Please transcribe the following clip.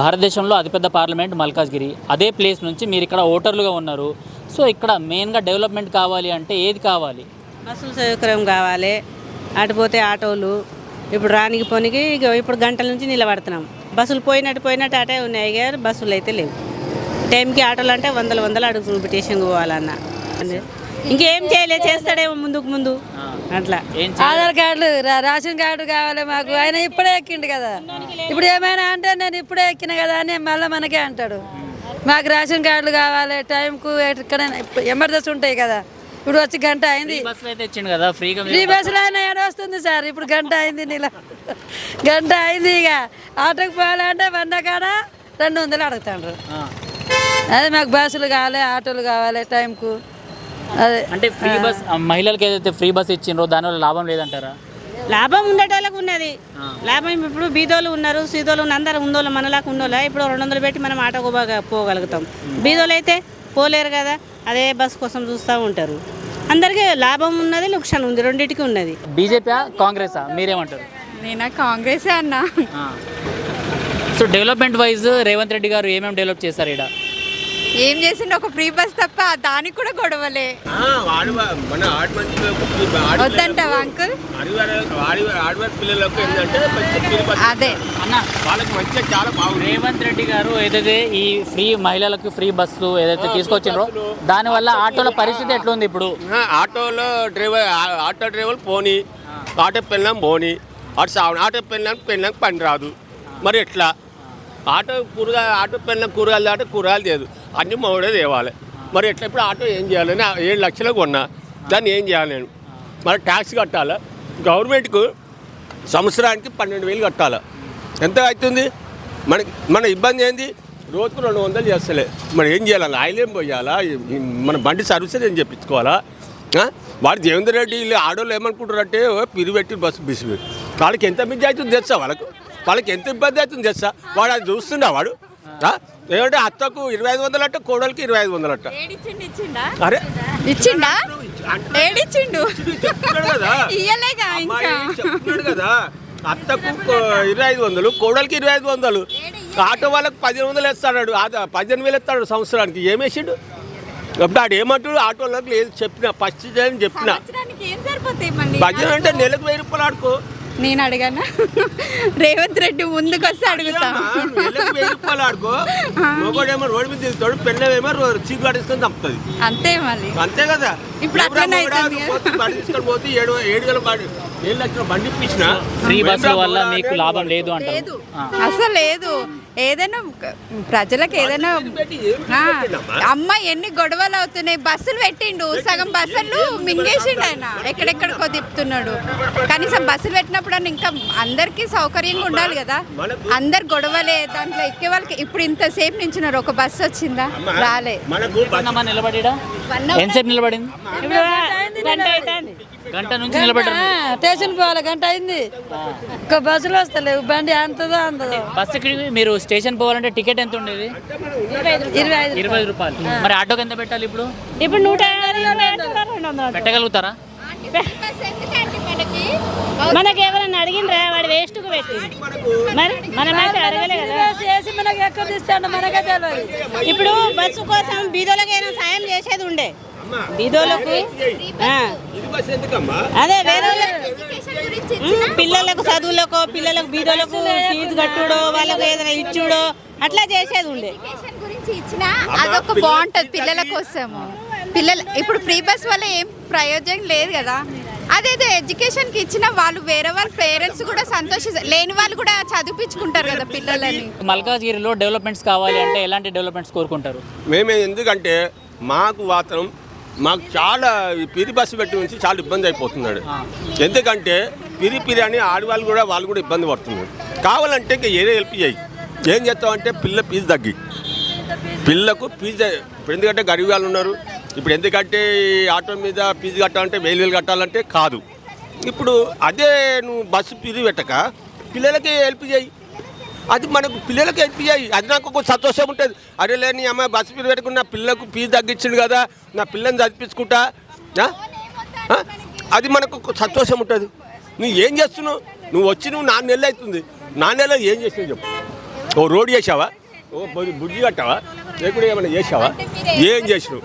భారతదేశంలో అతిపెద్ద పార్లమెంట్ మల్కాజ్గిరి. అదే ప్లేస్ నుంచి మీరు ఇక్కడ ఓటర్లుగా ఉన్నారు. సో ఇక్కడ మెయిన్గా డెవలప్మెంట్ కావాలి అంటే ఏది కావాలి? బస్సుల సౌకర్యం కావాలి. అటు పోతే ఆటోలు ఇప్పుడు రానికి పోనీకి ఇక ఇప్పుడు గంటల నుంచి నిలబడుతున్నాం. బస్సులు పోయినట్టు పోయినట్టు అటే ఉన్నాయి కానీ బస్సులు అయితే లేవు. టైంకి ఆటోలు అంటే వందల వందలు అడుగుతుంది పిటిషన్ పోవాలన్న. ఇంకేం చేయలేదు చేస్తాడేమో ముందుకు ముందు. అట్లా. ఆధార్ కార్డులు రేషన్ కార్డు కావాలి మాకు. ఆయన ఇప్పుడే ఎక్కిండు కదా. ఇప్పుడు ఏమైనా అంటే నేను ఇప్పుడే ఎక్కిన కదా అని మళ్ళీ మనకే అంటాడు. మాకు రేషన్ కార్డులు కావాలి టైంకు ఎక్కడైనా ఇప్పుడు ఎమర్జెన్సీ ఉంటాయి కదా. ఇప్పుడు వచ్చి గంట అయింది. ఫ్రీ బస్సులు అయితే ఇచ్చిండు కదా ఫ్రీగా ఫ్రీ బస్సులో అయినా ఏడ వస్తుంది సార్? ఇప్పుడు గంట అయింది నీళ్ళ గంట అయింది ఇక. ఆటోకి పోవాలంటే వంద కాడ రెండు వందలు అడుగుతాండ్రు. అదే మాకు బస్సులు కావాలి ఆటోలు కావాలి టైంకు. అంటే ఫ్రీ బస్ మహిళలకు ఏదైతే ఫ్రీ బస్ ఇచ్చిండ్రో దానివల్ల లాభం లేదంటారా? లాభం ఉండేటోళ్ళకు ఉన్నది. లాభం ఇప్పుడు బీదోళ్ళు ఉన్నారు సీదోళ్ళు అందరు ఉందోళ్ళు మనలాగా ఉండోళ్ళ ఇప్పుడు రెండు వందలు పెట్టి మనం ఆటోకు బాగా పోగలుగుతాం. బీదోళ్ళు అయితే పోలేరు కదా అదే బస్ కోసం చూస్తూ ఉంటారు. అందరికీ లాభం ఉన్నది లుక్షణ ఉంది రెండింటికి ఉన్నది. బీజేపీ కాంగ్రెసా మీరేమంటారు? నేనా? కాంగ్రెసే అన్నా. So development wise Revanth Reddy గారు ఏమేమి డెవలప్ చేశారు ఇక్కడ ఏం చేసిండు? ఒక ఫ్రీ బస్ తప్ప దానికి కూడా గొడవలే. వద్దంటావా అంకుల్? అదే. అన్న వాళ్ళకి మంచిగా చాలా బాగుంది. రేవంత్ రెడ్డి గారు ఏదైతే ఈ ఫ్రీ మహిళలకు ఫ్రీ బస్సు ఏదైతే తీసుకొచ్చిండ్రో దానివల్ల ఆటోల పరిస్థితి ఎట్లుంది ఇప్పుడు? ఆటోలో డ్రైవర్ ఆటో డ్రైవర్ పోని ఆటో పెళ్ళాం పోని అటు సాగు ఆటో పెళ్ళాం పెళ్ళాం పని రాదు. మరి ఎట్లా? ఆటో కూరగాయ ఆటో పెళ్ళాం కూరగాయలు దాటే కూరగాయలు లేదు అన్ని మౌడే తేవాలి. మరి ఎట్లా ఇప్పుడు ఆటో ఏం చేయాలి ఏడు లక్షలకు కొన్నా. దాన్ని ఏం చేయాలి నేను? మరి ట్యాక్స్ కట్టాలి? గవర్నమెంట్కు సంవత్సరానికి పన్నెండు వేలు కట్టాలి? ఎంత అవుతుంది? మనకి మన ఇబ్బంది ఏంది? రోజుకు రెండు వందలు చేస్తలే. మరి ఏం చేయాలి? ఆయిల్ ఏం పోయాలా మన బండి సర్వీస్ ఏం చెప్పించుకోవాలా? వాడు దేవేంద్ర రెడ్డి వీళ్ళు ఆడోళ్ళు ఏమనుకుంటారంటే ఓ పిరి పెట్టి బస్సు బిసి పెట్టి వాళ్ళకి ఎంత మించి అవుతుంది తెచ్చా వాళ్ళకు? వాళ్ళకి ఎంత ఇబ్బంది అవుతుంది తెచ్చా వాడు అది చూస్తుండా వాడు? ఏమంటే అత్తకు ఇరవై ఐదు వందలు అట్ట కోడలికి ఇరవై ఐదు వందలు అట్ట అరే. ఇచ్చిండా? ఏడిచ్చిండు? చెప్తున్నాడు కదా. అత్తకు ఇరవై ఐదు వందలు కోడలికి ఇరవై ఐదు వందలు. ఆటో వాళ్ళకి పదిహేను వందలు వేస్తాడు. పదిహేను వేలు ఇస్తాడు సంవత్సరానికి. ఏమేసిండు అప్పుడు ఆడు ఏమంటాడు? ఆటోలకు లేదు చెప్పిన ఫస్ట్ అని చెప్పిన. పదిహేను అంటే నెలకు వెయ్యి రూపాయలు ఆడుకో. నేను అడగనా? రేవంత్ రెడ్డి ముందుకు వస్తే అడుగుతా. అంతే మళ్ళీ అంతే కదా. ఇప్పుడు అట్లనే అవుతుంది ఫ్రీ బస్సుల వల్ల మీకు లాభం లేదు అంటారు. అసలు లేదు. ఏదైనా ప్రజలకు ఏదైనా అమ్మ ఎన్ని గొడవలు అవుతున్నాయి. బస్సులు పెట్టిండు. సగం బస్సులు మింగేసిండు ఆయన. ఎక్కడెక్కడికో తిప్పుతున్నాడు. కనీసం బస్సులు పెట్టినప్పుడు అని ఇంకా అందరికీ సౌకర్యంగా ఉండాలి కదా. అందరు గొడవలే దాంట్లో ఎక్కే వాళ్ళకి ఇప్పుడు ఇంతసేపు నించున్నారు. ఒక బస్సు వచ్చిందా? రాలే. నిలబడిడా? ఎంతసేపు నిలబడింది? గంట నుంచి నిలబడ్డారు. స్టేషన్ పోవాలి గంట అయింది. ఒక బస్సులు వస్తలేవు. బండి అంతదో అందదో బస్సుకి మీరు స్టేషన్ పోవాలంటే టికెట్ ఎంత ఉండేది? ఇరవై ఐదు ఇరవై ఐదు రూపాయలు. మరి ఆటోకి ఎంత పెట్టాలి ఇప్పుడు? ఇప్పుడు నూట పెట్టగలుగుతారా? మనకి ఎవరైనా అడిగినరా? వాడు వేస్ట్కు పెట్టి. మరి మనమైతే అడగలే కదా. చేసి మనకి ఎక్కడ తీస్తాడు మనకే తెలియదు. ఇప్పుడు బస్సు కోసం బీదోళ్ళకైనా సాయం చేసేది ఉండే. బీదోళ్ళకు? అదే వేరే పిల్లలకు చదువులకు పిల్లలకు బీదోళ్ళకు ఫీజు కట్టుడో వాళ్ళకు ఏదైనా ఇచ్చుడో అట్లా చేసేది ఉండే. ఎడ్యుకేషన్ గురించి ఇచ్చిన అదొక బాగుంటది పిల్లల కోసము. పిల్లల ఇప్పుడు ఫ్రీ బస్ వల్ల ఏం ప్రయోజనం లేదు కదా. అదేదో ఎడ్యుకేషన్కి ఇచ్చిన వాళ్ళు వేరే వాళ్ళ పేరెంట్స్ కూడా సంతోషిస్తారు లేని వాళ్ళు కూడా చదివించుకుంటారు కదా పిల్లలని. మల్కాజ్గిరిలో డెవలప్మెంట్స్ కావాలి అంటే ఎలాంటి డెవలప్మెంట్స్ కోరుకుంటారు? మేము ఎందుకంటే మాకు మాత్రం మాకు చాలా పిరి బస్సు పెట్టి నుంచి చాలా ఇబ్బంది అయిపోతున్నాడు. ఎందుకంటే పిరి పిరి అని ఆడవాళ్ళు కూడా వాళ్ళు కూడా ఇబ్బంది పడుతున్నారు. కావాలంటే ఇంకా ఏదో హెల్ప్ చేయి. ఏం చేస్తామంటే పిల్ల ఫీజు తగ్గి. పిల్లకు ఫీజు ఇప్పుడు ఎందుకంటే గరీబ్ వాళ్ళు ఉన్నారు. ఇప్పుడు ఎందుకంటే ఆటో మీద ఫీజు కట్టాలంటే వేలు వేలు కట్టాలంటే కాదు. ఇప్పుడు అదే నువ్వు బస్సు పిరి పెట్టక పిల్లలకి హెల్ప్ చేయి. అది మనకు పిల్లలకి హెల్ప్ అది నాకు ఒక సంతోషం ఉంటుంది. అరే లేని నీ అమ్మాయి బస్సు ఫీజు పెట్టుకుని నా పిల్లలకు ఫీజు తగ్గించిండు కదా నా పిల్లని చదివించుకుంటా? అది మనకు ఒక సంతోషం ఉంటుంది. నువ్వు ఏం చేస్తున్నావు? నువ్వు వచ్చి నువ్వు నాలుగు నెలలు అవుతుంది. నాలుగు నెలలు ఏం చేసినావు చెప్పు. ఓ రోడ్ చేసావా? ఓ బుజ్జి కట్టావా? లేకుంటే ఏమైనా చేసావా? ఏం చేసినావు?